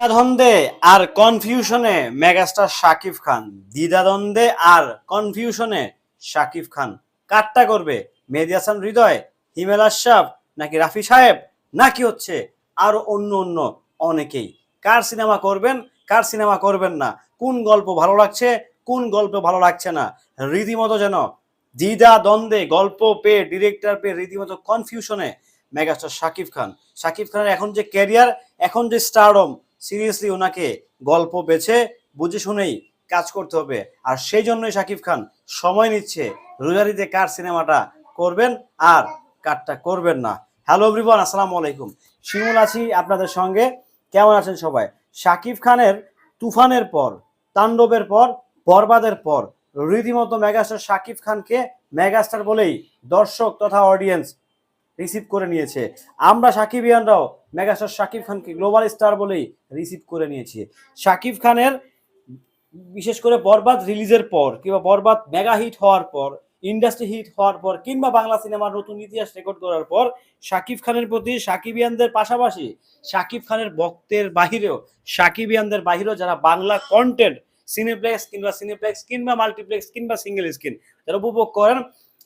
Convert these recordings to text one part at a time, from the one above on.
দ্বিধাদ্বন্দ্বে আর কনফিউশনে মেগাস্টার শাকিব খান। দ্বিধাদ্বন্দ্বে আর কনফিউশনে শাকিব খান। কাটটা করবে? মেহেদি হাসান হৃদয়, হিমেল আশরাফ, নাকি রাফি সাহেব? নাকি হচ্ছে আরও অন্য অন্য অনেকেই? কার সিনেমা করবেন, কার সিনেমা করবেন না? কোন গল্প ভালো লাগছে, কোন গল্প ভালো লাগছে না? রীতিমতো যেন দ্বিধা দ্বন্দ্বে গল্প পেয়ে ডিরেক্টর পেয়ে রীতিমতো কনফিউশনে মেগাস্টার শাকিব খান। শাকিব খানের এখন যে ক্যারিয়ার এখন যে স্টারডম সিরিয়াসলি ওনাকে গল্প বেছে বুঝে শুনেই কাজ করতে হবে। আর সেই জন্যই শাকিব খান সময় নিচ্ছে রোজারিতে কার সিনেমাটা করবেন আর কারটা করবেন না। হ্যালো এভরিওয়ান আসসালামু আলাইকুম। শিমুল আছি আপনাদের সঙ্গে। কেমন আছেন সবাই? শাকিব খানের তুফানের পর, তাণ্ডবের পর, বরবাদের পর, রীতিমতো মেগাস্টার শাকিব খানকে মেগাস্টার বলেই দর্শক তথা অডিয়েন্স রিসিভ করে নিয়েছে। আমরা সাকিবিয়ানরাও মেগাস্টার শাকিব খানকে গ্লোবাল স্টার বলেই রিসিভ করে নিয়েছে। শাকিব খানের বিশেষ করে বরবাদ রিলিজের পর কিংবা বরবাদ মেগা হিট হওয়ার পর, ইন্ডাস্ট্রি হিট হওয়ার পর কিংবা বাংলা সিনেমার নতুন ইতিহাস রেকর্ড করার পর শাকিব খানের প্রতি সাকিবিয়ানদের পাশাপাশি শাকিব খানের ভক্তের বাহিরেও সাকিবিয়ানদের বাহিরেও যারা বাংলা কন্টেন্ট সিনেপ্লেক্স কিংবা সিনেপ্লেক্স কিংবা মাল্টিপ্লেক্স কিংবা সিঙ্গেল স্ক্রিন যারা উপভোগ করেন,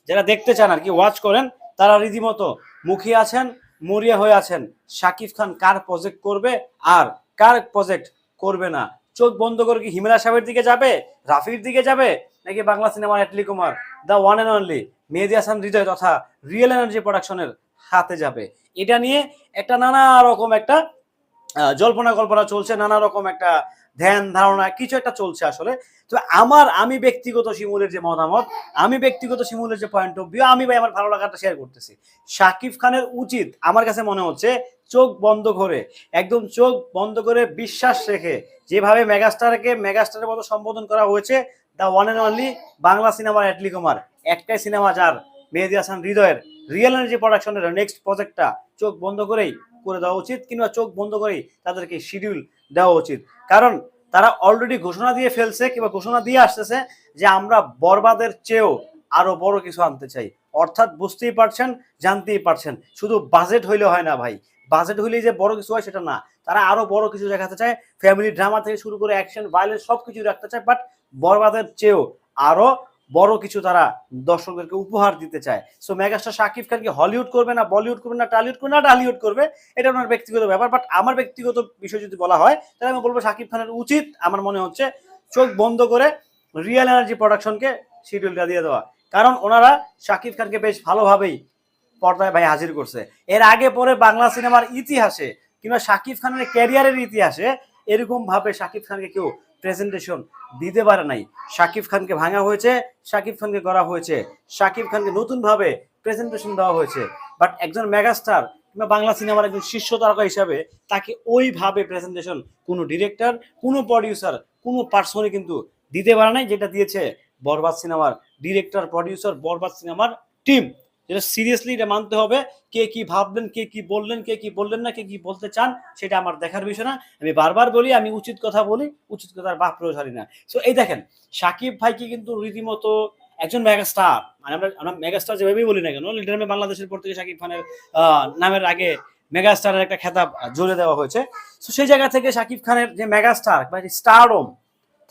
যারা দেখতে চান আর কি ওয়াচ করেন, তারা রীতিমতো মুখিয়ে আছেন। মরিয়া হয়ে আছেন। শাকিব খান কার প্রজেক্ট করবে আর কার প্রজেক্ট করবে না? চোখ বন্ধ করে কি হিমেলা সাহেবের দিকে যাবে? রাফির দিকে যাবে? নাকি বাংলা সিনেমার Atlee Kumar? The one and only Mehedi Hasan Hridoy তথা রিয়েল এনার্জি প্রোডাকশনের হাতে যাবে। এটা নিয়ে একটা নানা রকম একটা জল্পনা কল্পনা চলছে, নানা রকম একটা ধ্যান ধারণা কিছু একটা চলছে আসলে। তো আমার, আমি ব্যক্তিগত শিমুলের যে মতামত, আমি ব্যক্তিগত শিমুলের যে পয়েন্ট অফ ভিউ আমি ভাই আমার ভালো লাগাটা শেয়ার করতেছি। শাকিব খানের উচিত, আমার কাছে মনে হচ্ছে, চোখ বন্ধ করে, একদম চোখ বন্ধ করে বিশ্বাস রেখে, যেভাবে মেগাস্টারকে মেগাস্টারের মতো সম্বোধন করা হয়েছে the one and only Bangla সিনেমার অ্যাটলি কুমার একটাই সিনেমা যার মেহেদি হাসান হৃদয়ের রিয়েল এনার্জি প্রোডাকশনের নেক্সট প্রজেক্টটা চোখ বন্ধ করেই করে দেওয়া উচিত কিংবা চোখ বন্ধ করেই তাদেরকে শিডিউল দেওয়া উচিত। কারণ তারা অলরেডি ঘোষণা দিয়ে ফেলছে কিংবা ঘোষণা দিয়ে আসতেছে যে আমরা বরবাদের চেয়েও আরও বড় কিছু আনতে চাই। অর্থাৎ বুঝতেই পারছেন, জানতেই পারছেন। শুধু বাজেট হইলে হয় না ভাই। বাজেট হইলেই যে বড় কিছু হয় সেটা না। তারা আরও বড় কিছু দেখাতে চায়। ফ্যামিলি ড্রামা থেকে শুরু করে অ্যাকশন ভায়োলেন্স সব কিছু রাখতে চায় বাট বরবাদের চেয়েও আরও বড় কিছু তারা দর্শকদেরকে উপহার দিতে চায়। সো মেগাস্টার শাকিব খান কি হলিউড করবে না বলিউড করবে না টালিউড করবে না টালিউড করবে, এটা ওনার ব্যক্তিগত ব্যাপার। বাট আমার ব্যক্তিগত বিষয় যদি বলা হয়, তাহলে আমি বলব শাকিব খানের উচিত আমার মনে হচ্ছে চোখ বন্ধ করে রিয়েল এনার্জি প্রোডাকশনকে শিডিউলটা দিয়ে দেওয়া। কারণ ওনারা শাকিব খানকে বেশ ভালোভাবেই পর্দায় ভাই হাজির করছে। এর আগে পরে বাংলা সিনেমার ইতিহাসে কিংবা শাকিব খানের ক্যারিয়ারের ইতিহাসে এরকম ভাবে শাকিব খানকে কেউ প্রেজেন্টেশন দিতে পারে নাই। শাকিব খানকে ভাঙা হয়েছে, শাকিব খানকে করা হয়েছে। শাকিব খানকে নতুন ভাবে প্রেজেন্টেশন দেওয়া হয়েছে। বাট একজন মেগাস্টার কিংবা বাংলা সিনেমার একজন শীর্ষ তারকা হিসাবে তাকে ওইভাবে প্রেজেন্টেশন কোনো ডিরেক্টর কোনো প্রডিউসার কোনো পার্সনই কিন্তু দিতে পারে নাই, যেটা দিয়েছে বরবাদ সিনেমার ডিরেক্টর প্রডিউসার বরবাদ সিনেমার টিম যেটা সিরিয়াসলি এটা মানতে হবে, কে কি ভাবলেন, কে কি বললেন, কে কি বললেন না, কে কি বলতে চান, সেটা আমার দেখার বিষয় না। আমি বারবার বলি, আমি উচিত কথা বলি, উচিত কথার বাপ প্রসারি না। সো এই দেখেন, সাকিব ভাইকে কিন্তু রীতিমতো একজন মেগাস্টার মানে আমরা আমরা মেগাস্টার যেভাবেই বলি না কেন লিটার বাংলাদেশের পর থেকে সাকিব খানের নামের আগে মেগাস্টারের একটা খেতাব জুড়ে দেওয়া হয়েছে। সো সেই জায়গা থেকে সাকিব খানের যে মেগাস্টার বা স্টারডম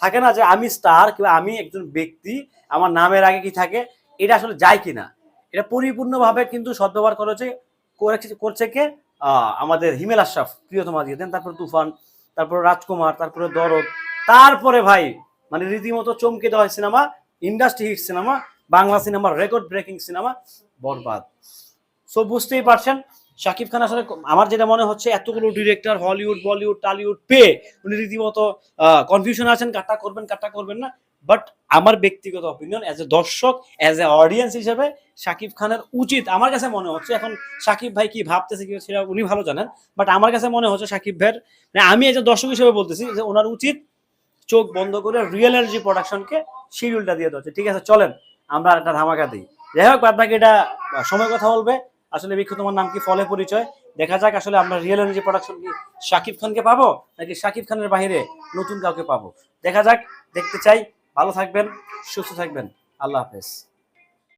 থাকে না যে আমি স্টার কিংবা আমি একজন ব্যক্তি, আমার নামের আগে কি থাকে, এটা আসলে যায় কিনা? এটা পরিপূর্ণভাবে কিন্তু সদ্ব্যবহার করেছে, করেছে- কে? আমাদের হিমেল আশরাফ, প্রিয়তমা দিয়ে। দেন তারপরে তুফান, তারপরে রাজকুমার, তারপরে দরদ। তারপরে ভাই মানে রীতিমতো চমকে দেওয়া হয় cinema industry hit cinema, Bangla সিনেমার record breaking cinema, Borbaad. So বুঝতেই পারছেন? শাকিব খান আসলে আমার যেটা মনে হচ্ছে, এতগুলো ডিরেক্টর হলিউড বলিউড টালিউড পেয়ে উনি রীতিমতো কনফিউশন আছেন কাটটা করবেন কাটটা করবেন না। বাট আমার ব্যক্তিগত অপিনিয়ন অ্যাজ এ দর্শক অ্যাজ এ অডিয়েন্স হিসেবে শাকিব খানের উচিত। আমার কাছে মনে হচ্ছে, এখন শাকিব ভাই কি ভাবতেছে কি সেটা উনি ভালো জানেন বাট আমার কাছে মনে হচ্ছে শাকিব ভাইয়ের মানে আমি এজ এ দর্শক হিসেবে বলতেছি যে ওনার উচিত চোখ বন্ধ করে রিয়েল এনার্জি প্রোডাকশনকে শিডিউলটা দিয়ে দেওয়া। ঠিক আছে, চলেন, আমরা একটা ধামাকা দিই। যাই হোক, বাদ বাকি এটা সময় কথা বলবে। আসলে বিক্ষু তোমার নাম কি? ফলে পরিচয়? দেখা যাক আসলে আমরা রিয়েল এনার্জি প্রোডাকশন কি শাকিব খানকে পাবো? নাকি শাকিব খানের বাহিরে নতুন কাউকে পাবো? দেখা যাক, দেখতে চাই। ভালো থাকবেন, সুস্থ থাকবেন। আল্লাহ হাফেজ।